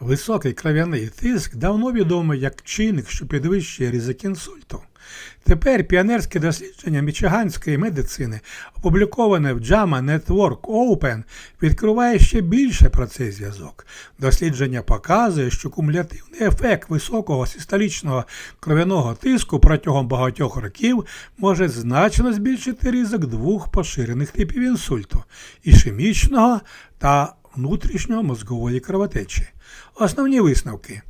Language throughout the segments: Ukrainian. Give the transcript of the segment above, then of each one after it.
Високий кров'яний тиск давно відомий як чинник, що підвищує ризик інсульту. Тепер піонерське дослідження мічиганської медицини, опубліковане в JAMA Network Open, відкриває ще більше про цей зв'язок. Дослідження показує, що кумулятивний ефект високого систолічного кров'яного тиску протягом багатьох років може значно збільшити ризик двох поширених типів інсульту ішемічного та внутрішньої мозгової кровотечі. Основні висновки.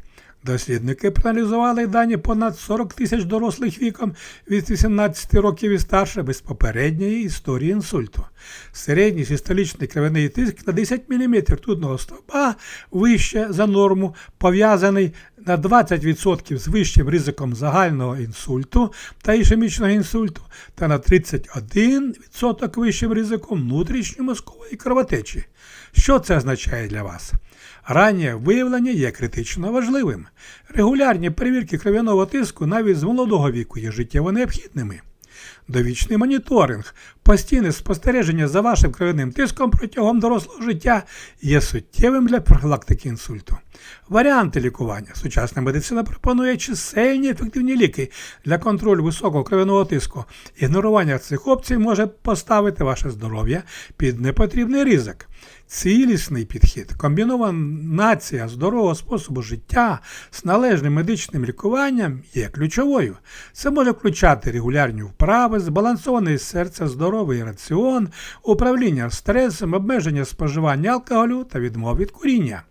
Дослідники проаналізували дані понад 40 тисяч дорослих віком від 18 років і старше без попередньої історії інсульту. Середній систолічний кровяний тиск на 10 мм трудного стопа вище за норму, пов'язаний на 20% з вищим ризиком загального інсульту та ішемічного інсульту та на 31% вищим ризиком внутрішньомозкової кровотечі. Що це означає для вас? Раннє виявлення є критично важливим. Регулярні перевірки кров'яного тиску навіть з молодого віку є життєво необхідними. Довічний моніторинг, постійне спостереження за вашим кров'яним тиском протягом дорослого життя є суттєвим для профілактики інсульту. Варіанти лікування. Сучасна медицина пропонує чисельні ефективні ліки для контролю високого кров'яного тиску. Ігнорування цих опцій може поставити ваше здоров'я під непотрібний ризик. Цілісний підхід, комбінація здорового способу життя з належним медичним лікуванням є ключовою. Це може включати регулярні вправи, збалансований серце, здоровий раціон, управління стресом, обмеження споживання алкоголю та відмов від куріння.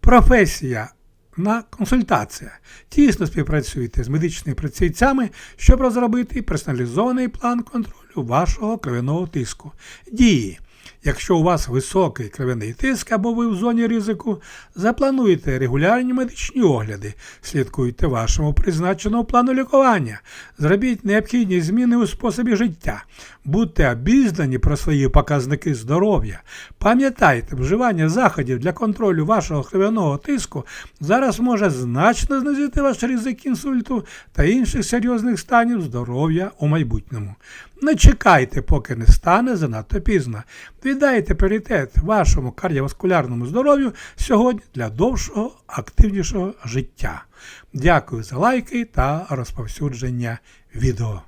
Професія на консультація. Тісно співпрацюйте з медичними працівцями, щоб розробити персоналізований план контролю вашого кров'яного тиску. Дії. Якщо у вас високий кров'яний тиск або ви в зоні ризику, заплануйте регулярні медичні огляди, слідкуйте вашому призначеному плану лікування, зробіть необхідні зміни у способі життя, будьте обізнані про свої показники здоров'я. Пам'ятайте, вживання заходів для контролю вашого кров'яного тиску зараз може значно знизити ваш ризик інсульту та інших серйозних станів здоров'я у майбутньому. Не чекайте, поки не стане занадто пізно. Віддайте пріоритет вашому кардіоваскулярному здоров'ю сьогодні для довшого, активнішого життя. Дякую за лайки та розповсюдження відео.